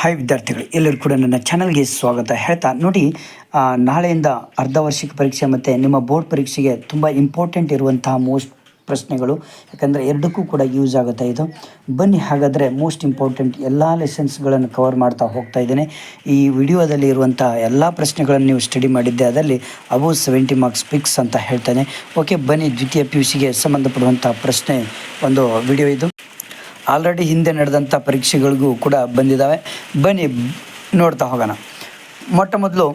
Hi ವಿದ್ಯಾರ್ಥಿಗಳು. ಎಲ್ಲರೂ ಕೂಡ ನನ್ನ ಚಾನಲ್ಗೆ ಸ್ವಾಗತ. ಹೇಳ್ತಾ ನೋಡಿ ನಾಳೆಯಿಂದ ಅರ್ಧ ವಾರ್ಷಿಕ ಪರೀಕ್ಷೆ ಮತ್ತು ನಿಮ್ಮ ಬೋರ್ಡ್ ಪರೀಕ್ಷೆಗೆ ತುಂಬ ಇಂಪಾರ್ಟೆಂಟ್ ಇರುವಂತಹ ಮೋಸ್ಟ್ ಪ್ರಶ್ನೆಗಳು. ಯಾಕಂದರೆ ಎರಡಕ್ಕೂ ಕೂಡ ಯೂಸ್ ಆಗುತ್ತೆ ಇದು. ಬನ್ನಿ, ಹಾಗಾದರೆ ಮೋಸ್ಟ್ ಇಂಪಾರ್ಟೆಂಟ್ ಎಲ್ಲ ಲೆಸನ್ಸ್ಗಳನ್ನು ಕವರ್ ಮಾಡ್ತಾ ಹೋಗ್ತಾ ಇದ್ದೇನೆ. ಈ ವಿಡಿಯೋದಲ್ಲಿ ಇರುವಂಥ ಎಲ್ಲ ಪ್ರಶ್ನೆಗಳನ್ನು ನೀವು ಸ್ಟಡಿ ಮಾಡಿದ್ದೆ, ಅದರಲ್ಲಿ ಅಬೌವ್ ಸೆವೆಂಟಿ ಮಾರ್ಕ್ಸ್ ಪಿಕ್ಸ್ ಅಂತ ಹೇಳ್ತೇನೆ. ಓಕೆ ಬನ್ನಿ, ದ್ವಿತೀಯ ಪಿ ಯು ಸಿಗೆ ಸಂಬಂಧಪಡುವಂಥ ಪ್ರಶ್ನೆ ಒಂದು ವಿಡಿಯೋ ಇದು. ಆಲ್ರೆಡಿ ಹಿಂದೆ ನಡೆದಂಥ ಪರೀಕ್ಷೆಗಳಿಗೂ ಕೂಡ ಬಂದಿದ್ದಾವೆ. ಬನ್ನಿ, ನೋಡ್ತಾ ಹೋಗೋಣ. ಮೊಟ್ಟ ಮೊದಲು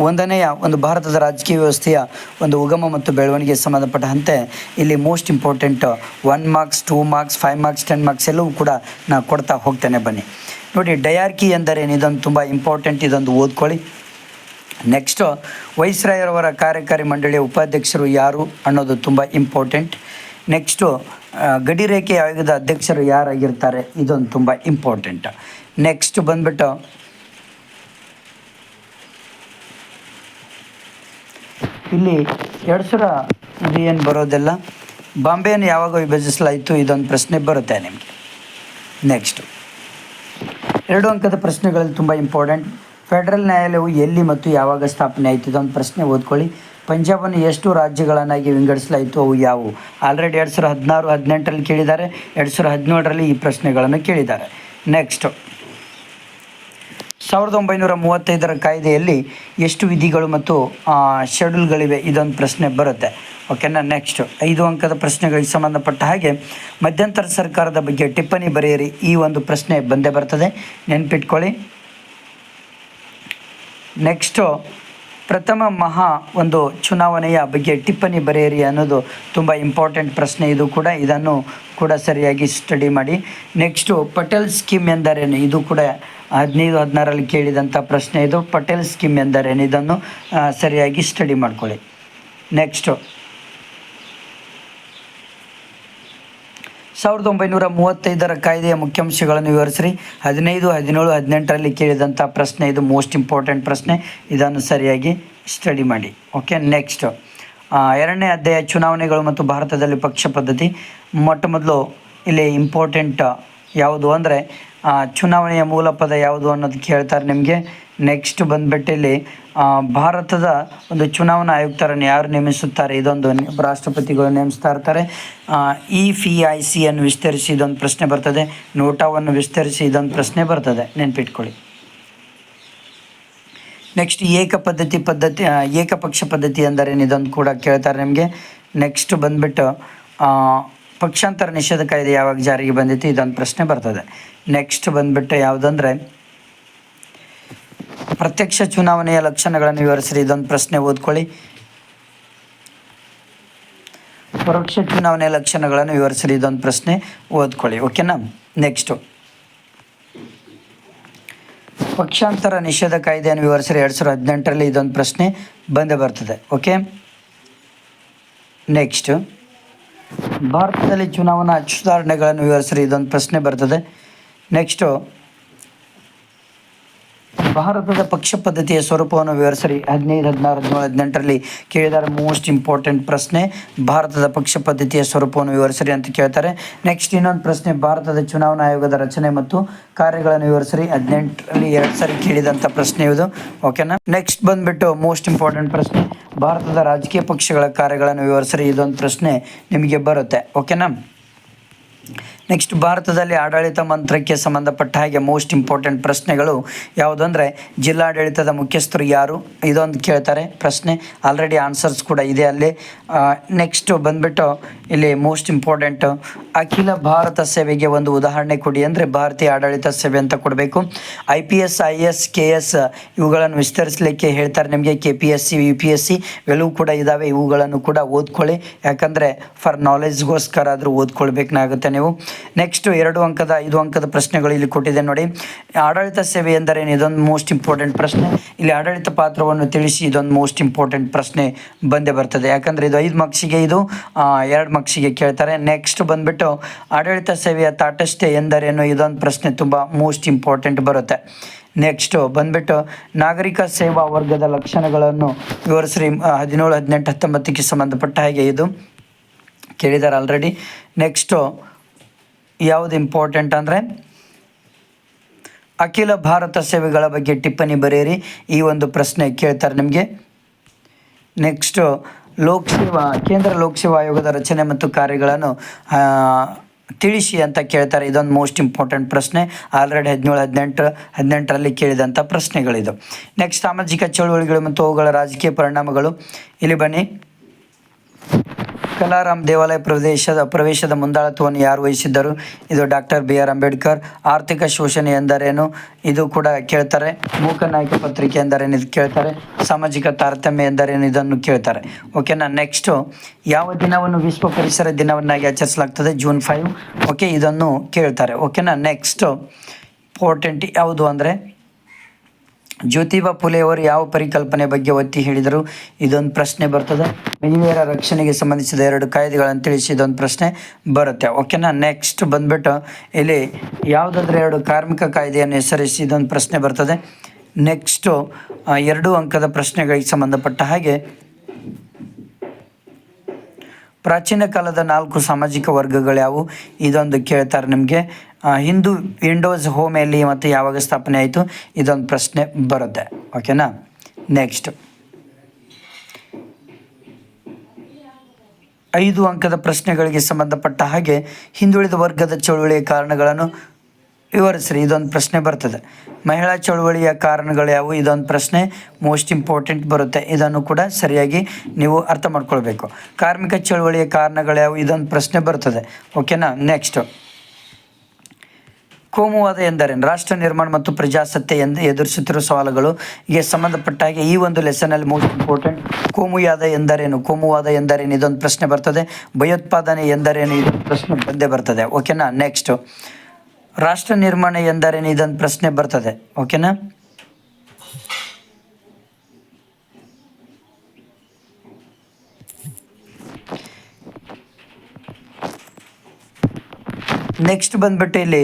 ಒಂದನೆಯ ಒಂದು ಭಾರತದ ರಾಜಕೀಯ ವ್ಯವಸ್ಥೆಯ ಒಂದು ಉಗಮ ಮತ್ತು ಬೆಳವಣಿಗೆಗೆ ಸಂಬಂಧಪಟ್ಟಂತೆ ಇಲ್ಲಿ most important one marks two marks five marks ten marks ಎಲ್ಲವೂ ಕೂಡ ನಾನು ಕೊಡ್ತಾ ಹೋಗ್ತೇನೆ ಬನ್ನಿ. ನೋಡಿ, ಡಯಾರ್ಕಿ ಎಂದರೇನು? ಇದೊಂದು ತುಂಬ ಇಂಪಾರ್ಟೆಂಟ್ ಇದೊಂದು ಓದ್ಕೊಳ್ಳಿ. ನೆಕ್ಸ್ಟು ವೈಸ್ರಾಯರವರ ಕಾರ್ಯಕಾರಿ ಮಂಡಳಿಯ ಉಪಾಧ್ಯಕ್ಷರು ಯಾರು ಅನ್ನೋದು ತುಂಬ ಇಂಪಾರ್ಟೆಂಟ್ ನೆಕ್ಸ್ಟು ಗಡಿ ಗಡಿರೇಖೆ ಆಯೋಗದ ಅಧ್ಯಕ್ಷರು ಯಾರಾಗಿರ್ತಾರೆ? ಇದೊಂದು ತುಂಬ ಇಂಪಾರ್ಟೆಂಟ್ ನೆಕ್ಸ್ಟ್ ಬಂದ್ಬಿಟ್ಟು, ಇಲ್ಲಿ ಎರಡು ಸಾವಿರ ಇದು ಏನು ಬರೋದೆಲ್ಲ? ಬಾಂಬೆಯನ್ನು ಯಾವಾಗ ವಿಭಜಿಸಲಾಯಿತು? ಇದೊಂದು ಪ್ರಶ್ನೆ ಬರುತ್ತೆ ನಿಮಗೆ. ನೆಕ್ಸ್ಟು ಎರಡು ಅಂಕದ ಪ್ರಶ್ನೆಗಳಲ್ಲಿ ತುಂಬ ಇಂಪಾರ್ಟೆಂಟ್ ಫೆಡರಲ್ ನ್ಯಾಯಾಲಯವು ಎಲ್ಲಿ ಮತ್ತು ಯಾವಾಗ ಸ್ಥಾಪನೆ ಆಯಿತು? ಇದೊಂದು ಪ್ರಶ್ನೆ ಓದ್ಕೊಳ್ಳಿ. ಪಂಜಾಬನ್ನು ಎಷ್ಟು ರಾಜ್ಯಗಳನ್ನಾಗಿ ವಿಂಗಡಿಸಲಾಯಿತು ಅವು ಯಾವುವು? ಆಲ್ರೆಡಿ ಎರಡು ಸಾವಿರದ ಹದಿನಾರು, ಹದಿನೆಂಟರಲ್ಲಿ ಕೇಳಿದ್ದಾರೆ. ಎರಡು ಸಾವಿರದ ಹದಿನೇಳರಲ್ಲಿ ಈ ಪ್ರಶ್ನೆಗಳನ್ನು ಕೇಳಿದ್ದಾರೆ. ನೆಕ್ಸ್ಟ್ ಸಾವಿರದ ಒಂಬೈನೂರ ಮೂವತ್ತೈದರ ಕಾಯ್ದೆಯಲ್ಲಿ ಎಷ್ಟು ವಿಧಿಗಳು ಮತ್ತು ಶೆಡ್ಯೂಲ್ಗಳಿವೆ? ಇದೊಂದು ಪ್ರಶ್ನೆ ಬರುತ್ತೆ. ಓಕೆನಾ ನೆಕ್ಸ್ಟ್ ಐದು ಅಂಕದ ಪ್ರಶ್ನೆಗಳಿಗೆ ಸಂಬಂಧಪಟ್ಟ ಹಾಗೆ ಮಧ್ಯಂತರ ಸರ್ಕಾರದ ಬಗ್ಗೆ ಟಿಪ್ಪಣಿ ಬರೆಯಿರಿ. ಈ ಒಂದು ಪ್ರಶ್ನೆ ಬಂದೇ ಬರ್ತದೆ. ನೆನ್ಪಿಟ್ಕೊಳ್ಳಿ. ನೆಕ್ಸ್ಟು ಪ್ರಥಮ ಮಹಾ ಒಂದು ಚುನಾವಣೆಯ ಬಗ್ಗೆ ಟಿಪ್ಪಣಿ ಬರೆಯಿರಿ ಅನ್ನೋದು ತುಂಬ ಇಂಪಾರ್ಟೆಂಟ್ ಪ್ರಶ್ನೆ. ಇದು ಕೂಡ ಇದನ್ನು ಕೂಡ ಸರಿಯಾಗಿ ಸ್ಟಡಿ ಮಾಡಿ. ನೆಕ್ಸ್ಟು ಪಟೇಲ್ ಸ್ಕೀಮ್ ಎಂದರೇನು? ಇದು ಕೂಡ ಹದಿನೈದು ಹದಿನಾರಲ್ಲಿ ಕೇಳಿದಂಥ ಪ್ರಶ್ನೆ ಇದು. ಪಟೇಲ್ ಸ್ಕೀಮ್ ಎಂದರೇನು? ಇದನ್ನು ಸರಿಯಾಗಿ ಸ್ಟಡಿ ಮಾಡ್ಕೊಳ್ಳಿ. ನೆಕ್ಸ್ಟು ಸಾವಿರದ ಒಂಬೈನೂರ ಮೂವತ್ತೈದರ ಕಾಯ್ದೆಯ ಮುಖ್ಯಾಂಶಗಳನ್ನು ವಿವರಿಸ್ರಿ. ಹದಿನೈದು, ಹದಿನೇಳು, ಹದಿನೆಂಟರಲ್ಲಿ ಕೇಳಿದಂಥ ಪ್ರಶ್ನೆ, ಇದು ಮೋಸ್ಟ್ ಇಂಪಾರ್ಟೆಂಟ್ ಪ್ರಶ್ನೆ. ಇದನ್ನು ಸರಿಯಾಗಿ ಸ್ಟಡಿ ಮಾಡಿ. ಓಕೆ ನೆಕ್ಸ್ಟ್ ಎರಡನೇ ಅಧ್ಯಾಯ ಚುನಾವಣೆಗಳು ಮತ್ತು ಭಾರತದಲ್ಲಿ ಪಕ್ಷ ಪದ್ಧತಿ. ಮೊಟ್ಟ ಮೊದಲು ಇಲ್ಲಿ ಇಂಪಾರ್ಟೆಂಟ್ ಯಾವುದು ಅಂದರೆ ಚುನಾವಣೆಯ ಮೂಲ ಪದ ಯಾವುದು ಅನ್ನೋದು ಕೇಳ್ತಾರೆ ನಿಮಗೆ. ನೆಕ್ಸ್ಟ್ ಬಂದ್ಬಿಟ್ಟು ಇಲ್ಲಿ ಭಾರತದ ಒಂದು ಚುನಾವಣಾ ಆಯುಕ್ತರನ್ನು ಯಾರು ನೇಮಿಸುತ್ತಾರೆ? ಇದೊಂದು ರಾಷ್ಟ್ರಪತಿಗಳು ನೇಮಿಸ್ತಾ ಇರ್ತಾರೆ. ಇ ಫಿ ಐ ಸಿ ಅನ್ನು ವಿಸ್ತರಿಸಿ ಇದೊಂದು ಪ್ರಶ್ನೆ ಬರ್ತದೆ. ನೋಟಾವನ್ನು ವಿಸ್ತರಿಸಿ ಇದೊಂದು ಪ್ರಶ್ನೆ ಬರ್ತದೆ. ನೆನ್ಪಿಟ್ಕೊಳ್ಳಿ. ನೆಕ್ಸ್ಟ್ ಏಕ ಪದ್ಧತಿ ಪದ್ಧತಿ ಏಕಪಕ್ಷ ಪದ್ಧತಿ ಅಂದರೆ ಇದೊಂದು ಕೂಡ ಕೇಳ್ತಾರೆ ನಿಮಗೆ. ನೆಕ್ಸ್ಟ್ ಬಂದ್ಬಿಟ್ಟು ಪಕ್ಷಾಂತರ ನಿಷೇಧ ಕಾಯ್ದೆ ಯಾವಾಗ ಜಾರಿಗೆ ಬಂದಿತ್ತು? ಇದೊಂದು ಪ್ರಶ್ನೆ ಬರ್ತದೆ. ನೆಕ್ಸ್ಟ್ ಬಂದ್ಬಿಟ್ಟು ಯಾವುದಂದ್ರೆ, ಪ್ರತ್ಯಕ್ಷ ಚುನಾವಣೆಯ ಲಕ್ಷಣಗಳನ್ನು ವಿವರಿಸಿರಿ. ಇದೊಂದು ಪ್ರಶ್ನೆ ಓದ್ಕೊಳ್ಳಿ. ಪರೋಕ್ಷ ಚುನಾವಣೆಯ ಲಕ್ಷಣಗಳನ್ನು ವಿವರಿಸಿರಿ. ಇದೊಂದು ಪ್ರಶ್ನೆ ಓದ್ಕೊಳ್ಳಿ. ಓಕೆನಾ ನೆಕ್ಸ್ಟು ಪಕ್ಷಾಂತರ ನಿಷೇಧ ಕಾಯ್ದೆಯನ್ನು ವಿವರಿಸಿರಿ. ಎರಡು ಸಾವಿರದ ಹದಿನೆಂಟರಲ್ಲಿ ಇದೊಂದು ಪ್ರಶ್ನೆ ಬಂದೇ ಬರ್ತದೆ. ಓಕೆ ನೆಕ್ಸ್ಟ್ ಭಾರತದಲ್ಲಿ ಚುನಾವಣಾ ಸುಧಾರಣೆಗಳನ್ನು ವಿವರಿಸಿರಿ ಇದೊಂದು ಪ್ರಶ್ನೆ ಬರ್ತದೆ. ನೆಕ್ಸ್ಟು ಭಾರತದ ಪಕ್ಷ ಪದ್ಧತಿಯ ಸ್ವರೂಪವನ್ನು ವಿವರಿಸಲಿ. ಹದಿನೈದು, ಹದಿನಾರು, ಹದಿನೇಳು, ಹದಿನೆಂಟರಲ್ಲಿ ಕೇಳಿದ್ದಾರೆ ಮೋಸ್ಟ್ ಇಂಪಾರ್ಟೆಂಟ್ ಪ್ರಶ್ನೆ ಭಾರತದ ಪಕ್ಷ ಪದ್ಧತಿಯ ಸ್ವರೂಪವನ್ನು ವಿವರಿಸಲಿ ಅಂತ ಕೇಳ್ತಾರೆ. ನೆಕ್ಸ್ಟ್ ಇನ್ನೊಂದು ಪ್ರಶ್ನೆ, ಭಾರತದ ಚುನಾವಣಾ ಆಯೋಗದ ರಚನೆ ಮತ್ತು ಕಾರ್ಯಗಳನ್ನು ವಿವರಿಸಲಿ. ಹದಿನೆಂಟರಲ್ಲಿ ಎರಡು ಸಾರಿ ಕೇಳಿದಂಥ ಪ್ರಶ್ನೆ ಇದು. ಓಕೆನಾ ನೆಕ್ಸ್ಟ್ ಬಂದ್ಬಿಟ್ಟು ಮೋಸ್ಟ್ ಇಂಪಾರ್ಟೆಂಟ್ ಪ್ರಶ್ನೆ, ಭಾರತದ ರಾಜಕೀಯ ಪಕ್ಷಗಳ ಕಾರ್ಯಗಳನ್ನು ವಿವರಿಸಲಿ. ಇದೊಂದು ಪ್ರಶ್ನೆ ನಿಮಗೆ ಬರುತ್ತೆ. ಓಕೆನಾ ನೆಕ್ಸ್ಟ್ ಭಾರತದಲ್ಲಿ ಆಡಳಿತ ಮಂತ್ರಕ್ಕೆ ಸಂಬಂಧಪಟ್ಟ ಹಾಗೆ ಮೋಸ್ಟ್ ಇಂಪಾರ್ಟೆಂಟ್ ಪ್ರಶ್ನೆಗಳು ಯಾವುದಂದರೆ ಜಿಲ್ಲಾಡಳಿತದ ಮುಖ್ಯಸ್ಥರು ಯಾರು? ಇದೊಂದು ಕೇಳ್ತಾರೆ ಪ್ರಶ್ನೆ. ಆಲ್ರೆಡಿ ಆನ್ಸರ್ಸ್ ಕೂಡ ಇದೆ ಅಲ್ಲಿ. ನೆಕ್ಸ್ಟ್ ಬಂದ್ಬಿಟ್ಟು ಇಲ್ಲಿ ಮೋಸ್ಟ್ ಇಂಪಾರ್ಟೆಂಟ್ ಅಖಿಲ ಭಾರತ ಸೇವೆಗೆ ಒಂದು ಉದಾಹರಣೆ ಕೊಡಿ ಅಂದರೆ, ಭಾರತೀಯ ಆಡಳಿತ ಸೇವೆ ಅಂತ ಕೊಡಬೇಕು. I P S I S K S ಇವುಗಳನ್ನು ವಿಸ್ತರಿಸಲಿಕ್ಕೆ ಹೇಳ್ತಾರೆ ನಿಮಗೆ. K P S C U P S C ಇವೆಲ್ಲವೂ ಕೂಡ ಇದ್ದಾವೆ ಇವುಗಳನ್ನು ಕೂಡ ಓದ್ಕೊಳ್ಳಿ. ಯಾಕಂದರೆ ಫಾರ್ ನಾಲೆಜ್ಗೋಸ್ಕರ ಆದರೂ ಓದ್ಕೊಳ್ಬೇಕಾಗುತ್ತೆ ನೀವು. ನೆಕ್ಸ್ಟ್ ಎರಡು ಅಂಕದ, ಐದು ಅಂಕದ ಪ್ರಶ್ನೆಗಳು ಇಲ್ಲಿ ಕೊಟ್ಟಿದೆ ನೋಡಿ. ಆಡಳಿತ ಸೇವೆ ಎಂದರೇನು? ಇದೊಂದು ಮೋಸ್ಟ್ ಇಂಪಾರ್ಟೆಂಟ್ ಪ್ರಶ್ನೆ. ಇಲ್ಲಿ ಆಡಳಿತ ಪಾತ್ರವನ್ನು ತಿಳಿಸಿ ಇದೊಂದು ಮೋಸ್ಟ್ ಇಂಪಾರ್ಟೆಂಟ್ ಪ್ರಶ್ನೆ ಬಂದೇ ಬರ್ತದೆ. ಯಾಕಂದರೆ ಇದು ಐದು ಮಾರ್ಕ್ಸಿಗೆ ಇದು ಎರಡು ಮಾರ್ಕ್ಸಿಗೆ ಕೇಳ್ತಾರೆ. ನೆಕ್ಸ್ಟ್ ಬಂದ್ಬಿಟ್ಟು, ಆಡಳಿತ ಸೇವೆಯ ತಾಟಸ್ಥೆ ಎಂದರೇನು? ಇದೊಂದು ಪ್ರಶ್ನೆ ತುಂಬ ಮೋಸ್ಟ್ ಇಂಪಾರ್ಟೆಂಟ್ ಬರುತ್ತೆ. ನೆಕ್ಸ್ಟು ಬಂದ್ಬಿಟ್ಟು, ನಾಗರಿಕ ಸೇವಾ ವರ್ಗದ ಲಕ್ಷಣಗಳನ್ನು ವಿವರಿಸ್ರಿ. ಹದಿನೇಳು, ಹದಿನೆಂಟು, ಹತ್ತೊಂಬತ್ತಕ್ಕೆ ಸಂಬಂಧಪಟ್ಟ ಹಾಗೆ ಇದು ಕೇಳಿದ್ದಾರೆ ಆಲ್ರೆಡಿ ನೆಕ್ಸ್ಟು ಯಾವುದು ಇಂಪಾರ್ಟೆಂಟ್ ಅಂದರೆ ಅಖಿಲ ಭಾರತ ಸೇವೆಗಳ ಬಗ್ಗೆ ಟಿಪ್ಪಣಿ ಬರೆಯಿರಿ. ಈ ಒಂದು ಪ್ರಶ್ನೆ ಕೇಳ್ತಾರೆ ನಿಮಗೆ. ನೆಕ್ಸ್ಟು ಲೋಕಸೇವಾ ಕೇಂದ್ರ ಲೋಕಸೇವಾ ಆಯೋಗದ ರಚನೆ ಮತ್ತು ಕಾರ್ಯಗಳನ್ನು ತಿಳಿಸಿ ಅಂತ ಕೇಳ್ತಾರೆ. ಇದೊಂದು ಮೋಸ್ಟ್ ಇಂಪಾರ್ಟೆಂಟ್ ಪ್ರಶ್ನೆ. ಆಲ್ರೆಡಿ ಹದಿನೇಳು, ಹದಿನೆಂಟು, ಹದಿನೆಂಟರಲ್ಲಿ ಕೇಳಿದಂಥ ಪ್ರಶ್ನೆಗಳಿದು. ನೆಕ್ಸ್ಟ್ ಸಾಮಾಜಿಕ ಚಳುವಳಿಗಳು ಮತ್ತು ಅವುಗಳ ರಾಜಕೀಯ ಪರಿಣಾಮಗಳು. ಇಲ್ಲಿ ಬನ್ನಿ. ಕಲಾರಾಮ್ ದೇವಾಲಯ ಪ್ರದೇಶದ ಪ್ರವೇಶದ ಮುಂದಾಳತ್ವವನ್ನು ಯಾರು ವಹಿಸಿದ್ದರು? ಇದು ಡಾಕ್ಟರ್ ಬಿ ಆರ್ ಅಂಬೇಡ್ಕರ್. ಆರ್ಥಿಕ ಶೋಷಣೆ ಎಂದರೇನು? ಇದು ಕೂಡ ಕೇಳ್ತಾರೆ. ಮೂಕ ನಾಯಕ ಪತ್ರಿಕೆ ಎಂದರೇನು? ಇದು ಕೇಳ್ತಾರೆ. ಸಾಮಾಜಿಕ ತಾರತಮ್ಯ ಎಂದರೇನು? ಇದನ್ನು ಕೇಳ್ತಾರೆ. ಓಕೆನಾ ನೆಕ್ಸ್ಟು ಯಾವ ದಿನವನ್ನು ವಿಶ್ವ ಪರಿಸರ ದಿನವನ್ನಾಗಿ ಆಚರಿಸಲಾಗ್ತದೆ? ಜೂನ್ ಫೈವ್ ಓಕೆ ಇದನ್ನು ಕೇಳ್ತಾರೆ. ಓಕೆನಾ ನೆಕ್ಸ್ಟು ಇಂಪಾರ್ಟೆಂಟ್ ಯಾವುದು ಅಂದರೆ ಜ್ಯೋತಿಬಾ ಫುಲೆಯವರು ಯಾವ ಪರಿಕಲ್ಪನೆ ಬಗ್ಗೆ ಒತ್ತಿ ಹೇಳಿದರು? ಇದೊಂದು ಪ್ರಶ್ನೆ ಬರ್ತದೆ. ಮಹಿಳೆಯರ ರಕ್ಷಣೆಗೆ ಸಂಬಂಧಿಸಿದ ಎರಡು ಕಾಯ್ದೆಗಳನ್ನು ತಿಳಿಸಿ ಇದೊಂದು ಪ್ರಶ್ನೆ ಬರುತ್ತೆ. ಓಕೆನಾ? ನೆಕ್ಸ್ಟ್ ಬಂದ್ಬಿಟ್ಟು ಇಲ್ಲಿ ಯಾವುದಾದ್ರೂ ಎರಡು ಕಾರ್ಮಿಕ ಕಾಯ್ದೆಯನ್ನು ಹೆಸರಿಸಿ ಇದೊಂದು ಪ್ರಶ್ನೆ ಬರ್ತದೆ. ನೆಕ್ಸ್ಟು ಎರಡು ಅಂಕದ ಪ್ರಶ್ನೆಗಳಿಗೆ ಸಂಬಂಧಪಟ್ಟ ಹಾಗೆ ಪ್ರಾಚೀನ ಕಾಲದ ನಾಲ್ಕು ಸಾಮಾಜಿಕ ವರ್ಗಗಳು ಯಾವುವು? ಇದೊಂದು ಕೇಳ್ತಾರೆ ನಿಮಗೆ. ಹಿಂದೂ ವಿಂಡೋಸ್ ಹೋಮೆಯಲ್ಲಿ ಮತ್ತು ಯಾವಾಗ ಸ್ಥಾಪನೆ ಆಯಿತು? ಇದೊಂದು ಪ್ರಶ್ನೆ ಬರುತ್ತೆ. ಓಕೆನಾ? ನೆಕ್ಸ್ಟ್. ಐದು ಅಂಕದ ಪ್ರಶ್ನೆಗಳಿಗೆ ಸಂಬಂಧಪಟ್ಟ ಹಾಗೆ ಹಿಂದುಳಿದ ವರ್ಗದ ಚಳುವಳಿಯ ಕಾರಣಗಳನ್ನು ವಿವರಿಸ್ರಿ, ಇದೊಂದು ಪ್ರಶ್ನೆ ಬರ್ತದೆ. ಮಹಿಳಾ ಚಳುವಳಿಯ ಕಾರಣಗಳು ಯಾವುವು? ಇದೊಂದು ಪ್ರಶ್ನೆ. ಮೋಸ್ಟ್ ಇಂಪಾರ್ಟೆಂಟ್ ಬರುತ್ತೆ. ಇದನ್ನು ಕೂಡ ಸರಿಯಾಗಿ ನೀವು ಅರ್ಥ ಮಾಡ್ಕೊಳ್ಬೇಕು. ಕಾರ್ಮಿಕ ಚಳುವಳಿಯ ಕಾರಣಗಳು ಯಾವುವು? ಇದೊಂದು ಪ್ರಶ್ನೆ ಬರ್ತದೆ. ಓಕೆನಾ ನೆಕ್ಸ್ಟು ಕೋಮುವಾದ ಎಂದರೇನು? ರಾಷ್ಟ್ರ ನಿರ್ಮಾಣ ಮತ್ತು ಪ್ರಜಾಸತ್ತೆ ಎಂದು ಎದುರಿಸುತ್ತಿರುವ ಸವಾಲುಗಳು ಸಂಬಂಧಪಟ್ಟಾಗೆ ಸಂಬಂಧಪಟ್ಟ ಹಾಗೆ ಈ ಒಂದು ಲೆಸನಲ್ಲಿ ಮೋಸ್ಟ್ ಇಂಪಾರ್ಟೆಂಟ್ ಕೋಮುವಾದ ಎಂದರೇನು? ಕೋಮುವಾದ ಎಂದರೇನು? ಇದೊಂದು ಪ್ರಶ್ನೆ ಬರ್ತದೆ. ಭಯೋತ್ಪಾದನೆ ಎಂದರೇನು? ಇದೊಂದು ಪ್ರಶ್ನೆ ಬಂದೇ ಬರ್ತದೆ. ಓಕೆನಾ ನೆಕ್ಸ್ಟು ರಾಷ್ಟ್ರ ನಿರ್ಮಾಣ ಎಂದರೇನು ಇದೊಂದು ಪ್ರಶ್ನೆ ಬರ್ತದೆ, ಓಕೆನಾ? ನೆಕ್ಸ್ಟ್ ಬಂದ್ಬಿಟ್ಟು ಇಲ್ಲಿ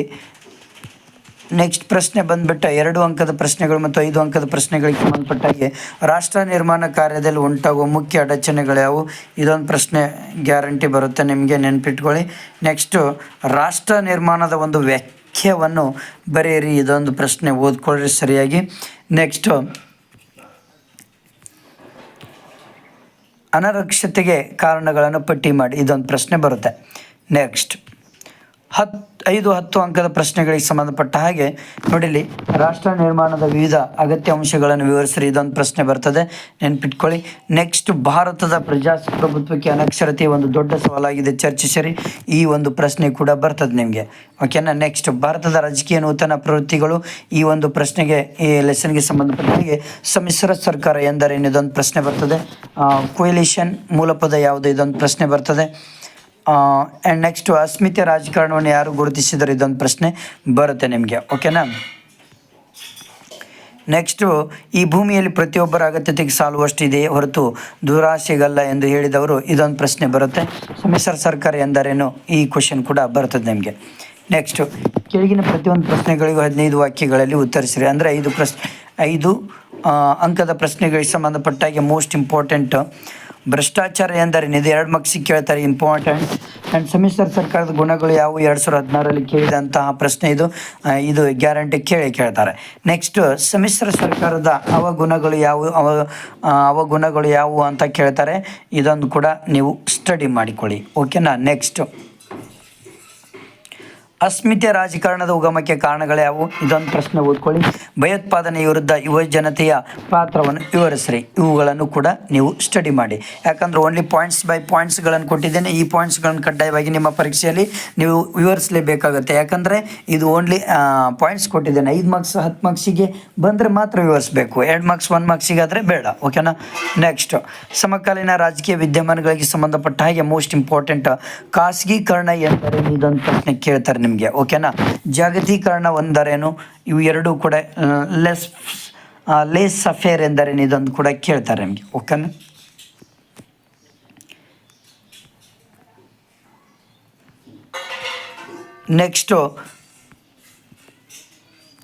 ನೆಕ್ಸ್ಟ್ ಪ್ರಶ್ನೆ ಬಂದ್ಬಿಟ್ಟ ಎರಡು ಅಂಕದ ಪ್ರಶ್ನೆಗಳು ಮತ್ತು ಐದು ಅಂಕದ ಪ್ರಶ್ನೆಗಳಿಗೆ ಸಂಬಂಧಪಟ್ಟ ಹಾಗೆ ರಾಷ್ಟ್ರ ನಿರ್ಮಾಣ ಕಾರ್ಯದಲ್ಲಿ ಉಂಟಾಗುವ ಮುಖ್ಯ ಅಡಚಣೆಗಳು ಯಾವುವು? ಇದೊಂದು ಪ್ರಶ್ನೆ ಗ್ಯಾರಂಟಿ ಬರುತ್ತೆ, ನಿಮಗೆ ನೆನಪಿಟ್ಕೊಳ್ಳಿ. ನೆಕ್ಸ್ಟು ರಾಷ್ಟ್ರ ನಿರ್ಮಾಣದ ಒಂದು ವ್ಯಾಖ್ಯವನ್ನು ಬರೆಯಿರಿ. ಇದೊಂದು ಪ್ರಶ್ನೆ, ಓದ್ಕೊಳ್ಳ್ರಿ ಸರಿಯಾಗಿ. ನೆಕ್ಸ್ಟು ಅನರಕ್ಷತೆಗೆ ಕಾರಣಗಳನ್ನು ಪಟ್ಟಿ ಮಾಡಿ. ಇದೊಂದು ಪ್ರಶ್ನೆ ಬರುತ್ತೆ. ನೆಕ್ಸ್ಟ್ ಹತ್ತು ಐದು ಹತ್ತು ಅಂಕದ ಪ್ರಶ್ನೆಗಳಿಗೆ ಸಂಬಂಧಪಟ್ಟ ಹಾಗೆ ನೋಡಿಲಿ ರಾಷ್ಟ್ರ ನಿರ್ಮಾಣದ ವಿವಿಧ ಅಗತ್ಯ ಅಂಶಗಳನ್ನು ವಿವರಿಸಿರಿ, ಇದೊಂದು ಪ್ರಶ್ನೆ ಬರ್ತದೆ. ನೆನ್ಪಿಟ್ಕೊಳ್ಳಿ. ನೆಕ್ಸ್ಟ್, ಭಾರತದ ಪ್ರಜಾಪ್ರಭುತ್ವಕ್ಕೆ ಅನಕ್ಷರತೆ ಒಂದು ದೊಡ್ಡ ಸವಾಲಾಗಿದೆ. ಚರ್ಚಿಸಿರಿ. ಈ ಒಂದು ಪ್ರಶ್ನೆ ಕೂಡ ಬರ್ತದೆ ನಿಮಗೆ. ಓಕೆನಾ ನೆಕ್ಸ್ಟ್ ಭಾರತದ ರಾಜಕೀಯ ನೂತನ ಪ್ರವೃತ್ತಿಗಳು ಈ ಒಂದು ಪ್ರಶ್ನೆಗೆ, ಈ ಲೆಸನ್ಗೆ ಸಂಬಂಧಪಟ್ಟ ಹಾಗೆ ಸಮ್ಮಿಶ್ರ ಸರ್ಕಾರ ಎಂದರೇನು ಇದೊಂದು ಪ್ರಶ್ನೆ ಬರ್ತದೆ. ಕೊಯ್ಲಿಷನ್ ಮೂಲಪದ ಯಾವುದು, ಇದೊಂದು ಪ್ರಶ್ನೆ ಬರ್ತದೆ. ಆ್ಯಂಡ್ ನೆಕ್ಸ್ಟ್ ಅಸ್ಮಿತೆ ರಾಜಕಾರಣವನ್ನು ಯಾರು ಗುರುತಿಸಿದರು? ಇದೊಂದು ಪ್ರಶ್ನೆ ಬರುತ್ತೆ ನಿಮಗೆ ಓಕೆನಾ ನೆಕ್ಸ್ಟು ಈ ಭೂಮಿಯಲ್ಲಿ ಪ್ರತಿಯೊಬ್ಬರ ಅಗತ್ಯತೆಗೆ ಸಾಲುವಷ್ಟು ಇದೆಯೇ ಹೊರತು ದುರಾಸೆಗಲ್ಲ ಎಂದು ಹೇಳಿದವರು, ಇದೊಂದು ಪ್ರಶ್ನೆ ಬರುತ್ತೆ. ಸಮ್ಮಿಶ್ರ ಸರ್ಕಾರ ಎಂದರೇನು? ಈ ಕ್ವಶನ್ ಕೂಡ ಬರ್ತದೆ ನಿಮಗೆ. ನೆಕ್ಸ್ಟು ಕೆಳಗಿನ ಪ್ರತಿಯೊಂದು ಪ್ರಶ್ನೆಗಳಿಗೂ ಹದಿನೈದು ವಾಕ್ಯಗಳಲ್ಲಿ ಉತ್ತರಿಸಿರಿ. ಅಂದರೆ ಐದು ಪ್ರಶ್ನೆ, ಐದು ಅಂಕದ ಪ್ರಶ್ನೆಗಳಿಗೆ ಸಂಬಂಧಪಟ್ಟ ಹಾಗೆ ಮೋಸ್ಟ್ ಇಂಪಾರ್ಟೆಂಟ್ ಭ್ರಷ್ಟಾಚಾರ ಎಂದರೇನು? ಇದು ಎರಡು ಮಕ್ಸಿಗೆ ಕೇಳ್ತಾರೆ ಇಂಪಾರ್ಟೆಂಟ್ ಆ್ಯಂಡ್ ಸಮ್ಮಿಶ್ರ ಸರ್ಕಾರದ ಗುಣಗಳು ಯಾವುವು? ಎರಡು ಸಾವಿರದ ಹದಿನಾರರಲ್ಲಿ ಕೇಳಿದಂತಹ ಪ್ರಶ್ನೆ ಇದು. ಇದು ಗ್ಯಾರಂಟಿ ಕೇಳಿ ಕೇಳ್ತಾರೆ. ನೆಕ್ಸ್ಟ್ ಸಮ್ಮಿಶ್ರ ಸರ್ಕಾರದ ಅವಗುಣಗಳು ಯಾವುವು? ಅವ ಅವಗುಣಗಳು ಯಾವುವು ಅಂತ ಕೇಳ್ತಾರೆ. ಇದೊಂದು ಕೂಡ ನೀವು ಸ್ಟಡಿ ಮಾಡಿಕೊಳ್ಳಿ. ಓಕೆನಾ ನೆಕ್ಸ್ಟು ಅಸ್ಮಿತೆ ರಾಜಕಾರಣದ ಉಗಮಕ್ಕೆ ಕಾರಣಗಳು ಯಾವುವು? ಇದೊಂದು ಪ್ರಶ್ನೆ ಓದ್ಕೊಳ್ಳಿ. ಭಯೋತ್ಪಾದನೆ ವಿರುದ್ಧ ಯುವ ಜನತೆಯ ಪಾತ್ರವನ್ನು ವಿವರಿಸ್ರಿ. ಇವುಗಳನ್ನು ಕೂಡ ನೀವು ಸ್ಟಡಿ ಮಾಡಿ. ಯಾಕಂದ್ರೆ ಓನ್ಲಿ ಪಾಯಿಂಟ್ಸ್ ಬೈ ಪಾಯಿಂಟ್ಸ್ಗಳನ್ನು ಕೊಟ್ಟಿದ್ದೇನೆ. ಈ ಪಾಯಿಂಟ್ಸ್ಗಳನ್ನು ಕಡ್ಡಾಯವಾಗಿ ನಿಮ್ಮ ಪರೀಕ್ಷೆಯಲ್ಲಿ ನೀವು ವಿವರಿಸಲೇಬೇಕಾಗುತ್ತೆ. ಯಾಕಂದರೆ ಇದು ಓನ್ಲಿ ಪಾಯಿಂಟ್ಸ್ ಕೊಟ್ಟಿದ್ದೇನೆ. ಐದು ಮಾರ್ಕ್ಸ್ ಹತ್ತು ಮಾರ್ಕ್ಸಿಗೆ ಬಂದರೆ ಮಾತ್ರ ವಿವರಿಸಬೇಕು. ಎರಡು ಮಾರ್ಕ್ಸ್ ಒನ್ ಮಾರ್ಕ್ಸಿಗೆ ಬೇಡ. ಓಕೆನಾ ನೆಕ್ಸ್ಟ್ ಸಮಕಾಲೀನ ರಾಜಕೀಯ ವಿದ್ಯಮಾನಗಳಿಗೆ ಸಂಬಂಧಪಟ್ಟ ಹಾಗೆ ಮೋಸ್ಟ್ ಇಂಪಾರ್ಟೆಂಟ್ ಖಾಸಗೀಕರಣ ಎಂದರೆ ಇದೊಂದು ಪ್ರಶ್ನೆ ಕೇಳ್ತಾರೆ ಓಕೆನಾ ಜಾಗತೀಕರಣ ಒಂದರೇನು ಇವು ಎರಡೂ ಕೂಡ ಲೆಸ್ ಲೇಸ್ ಅಫೇರ್ ಎಂದರೇನು? ಇದೊಂದು ಕೂಡ ಕೇಳ್ತಾರೆ ನಿಮಗೆ ಓಕೆನಾ ನೆಕ್ಸ್ಟು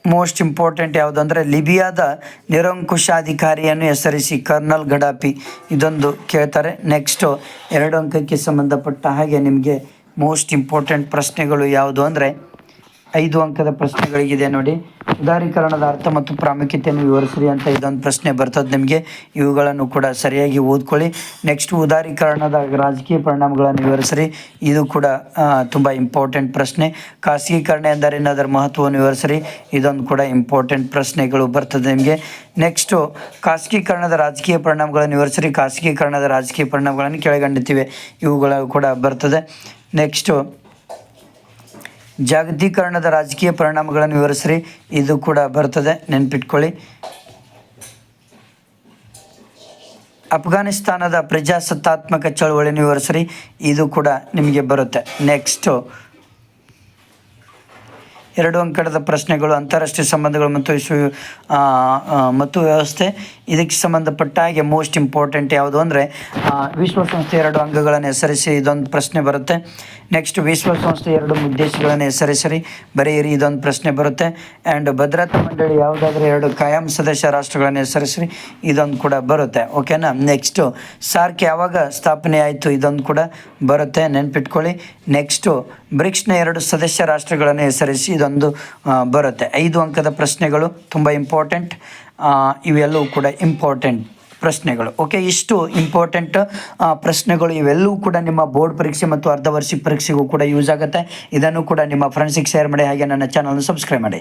ಮೋಸ್ಟ್ ಇಂಪಾರ್ಟೆಂಟ್ ಯಾವುದಂದರೆ ಲಿಬಿಯಾದ ನಿರಂಕುಶಾಧಿಕಾರಿಯನ್ನು ಹೆಸರಿಸಿ ಕರ್ನಲ್ ಗಡಾಪಿ ಇದೊಂದು ಕೇಳ್ತಾರೆ. ನೆಕ್ಸ್ಟು ಎರಡು ಅಂಕಕ್ಕೆ ಸಂಬಂಧಪಟ್ಟ ಹಾಗೆ ನಿಮಗೆ ಮೋಸ್ಟ್ ಇಂಪಾರ್ಟೆಂಟ್ ಪ್ರಶ್ನೆಗಳು ಯಾವುದು ಅಂದರೆ ಐದು ಅಂಕದ ಪ್ರಶ್ನೆಗಳಿಗಿದೆ ನೋಡಿ. ಉದಾರೀಕರಣದ ಅರ್ಥ ಮತ್ತು ಪ್ರಾಮುಖ್ಯತೆಯನ್ನು ವಿವರಿಸ್ರಿ ಅಂತ ಇದೊಂದು ಪ್ರಶ್ನೆ ಬರ್ತದೆ ನಿಮಗೆ. ಇವುಗಳನ್ನು ಕೂಡ ಸರಿಯಾಗಿ ಓದ್ಕೊಳ್ಳಿ. ನೆಕ್ಸ್ಟ್ ಉದಾರೀಕರಣದ ರಾಜಕೀಯ ಪರಿಣಾಮಗಳನ್ನು ವಿವರಿಸ್ರಿ. ಇದು ಕೂಡ ತುಂಬ ಇಂಪಾರ್ಟೆಂಟ್ ಪ್ರಶ್ನೆ. ಖಾಸಗೀಕರಣ ಎಂದರೇನು? ಅದರ ಮಹತ್ವವನ್ನು ವಿವರಿಸ್ರಿ. ಇದೊಂದು ಕೂಡ ಇಂಪಾರ್ಟೆಂಟ್ ಪ್ರಶ್ನೆಗಳು ಬರ್ತದೆ ನಿಮಗೆ. ನೆಕ್ಸ್ಟು ಖಾಸಗೀಕರಣದ ರಾಜಕೀಯ ಪರಿಣಾಮಗಳನ್ನು ವಿವರಿಸ್ರಿ. ಖಾಸಗೀಕರಣದ ರಾಜಕೀಯ ಪರಿಣಾಮಗಳನ್ನು ಕೆಳಗಂಡಿತ್ತಿವೆ ಇವುಗಳು ಕೂಡ ಬರ್ತದೆ. ನೆಕ್ಸ್ಟು ಜಾಗತೀಕರಣದ ರಾಜಕೀಯ ಪರಿಣಾಮಗಳನ್ನು ವಿವರಿಸ್ರಿ. ಇದು ಕೂಡ ಬರ್ತದೆ, ನೆನ್ಪಿಟ್ಕೊಳ್ಳಿ. ಅಫ್ಘಾನಿಸ್ತಾನದ ಪ್ರಜಾಸತ್ತಾತ್ಮಕ ಚಳುವಳಿಯನ್ನು ವಿವರಿಸ್ರಿ. ಇದು ಕೂಡ ನಿಮಗೆ ಬರುತ್ತೆ. ನೆಕ್ಸ್ಟು ಎರಡು ಅಂಕಣದ ಪ್ರಶ್ನೆಗಳು, ಅಂತಾರಾಷ್ಟ್ರೀಯ ಸಂಬಂಧಗಳು ಮತ್ತು ವಿಶ್ವ ಮತ್ತು ವ್ಯವಸ್ಥೆ. ಇದಕ್ಕೆ ಸಂಬಂಧಪಟ್ಟ ಹಾಗೆ ಮೋಸ್ಟ್ ಇಂಪಾರ್ಟೆಂಟ್ ಯಾವುದು ಅಂದರೆ ವಿಶ್ವಸಂಸ್ಥೆ ಎರಡು ಅಂಗಗಳನ್ನು ಹೆಸರಿಸಿ ಇದೊಂದು ಪ್ರಶ್ನೆ ಬರುತ್ತೆ. ನೆಕ್ಸ್ಟ್ ವಿಶ್ವಸಂಸ್ಥೆ ಎರಡು ಉದ್ದೇಶಗಳನ್ನು ಹೆಸರಿಸಿರಿ. ಬರೆಯಿರಿ, ಇದೊಂದು ಪ್ರಶ್ನೆ ಬರುತ್ತೆ. ಆ್ಯಂಡ್ ಭದ್ರತಾ ಮಂಡಳಿ ಯಾವುದಾದ್ರೂ ಎರಡು ಕಾಯಂ ಸದಸ್ಯ ರಾಷ್ಟ್ರಗಳನ್ನು ಹೆಸರಿಸಿರಿ, ಇದೊಂದು ಕೂಡ ಬರುತ್ತೆ. ಓಕೆನಾ ನೆಕ್ಸ್ಟು ಸಾರ್ಕ್ ಯಾವಾಗ ಸ್ಥಾಪನೆ ಆಯಿತು ಇದೊಂದು ಕೂಡ ಬರುತ್ತೆ. ನೆನ್ಪಿಟ್ಕೊಳ್ಳಿ. ನೆಕ್ಸ್ಟು ಬ್ರಿಕ್ಸ್ನ ಎರಡು ಸದಸ್ಯ ರಾಷ್ಟ್ರಗಳನ್ನು ಹೆಸರಿಸಿ ಇದೊಂದು ಬರುತ್ತೆ. ಐದು ಅಂಕದ ಪ್ರಶ್ನೆಗಳು ತುಂಬ ಇಂಪಾರ್ಟೆಂಟ್ ಇವೆಲ್ಲವೂ ಕೂಡ ಇಂಪಾರ್ಟೆಂಟ್ ಪ್ರಶ್ನೆಗಳು. ಓಕೆ ಇಷ್ಟು ಇಂಪಾರ್ಟೆಂಟ್ ಪ್ರಶ್ನೆಗಳು ಇವೆಲ್ಲವೂ ಕೂಡ ನಿಮ್ಮ ಬೋರ್ಡ್ ಪರೀಕ್ಷೆ ಮತ್ತು ಅರ್ಧ ಅರ್ಧವಾರ್ಷಿಕ ಪರೀಕ್ಷೆಗೂ ಕೂಡ ಯೂಸ್ ಆಗುತ್ತೆ. ಇದನ್ನು ಕೂಡ ನಿಮ್ಮ ಫ್ರೆಂಡ್ಸಿಗೆ ಶೇರ್ ಮಾಡಿ ಹಾಗೆ ನನ್ನ ಚಾನಲ್ನ ಸಬ್ಸ್ಕ್ರೈಬ್ ಮಾಡಿ.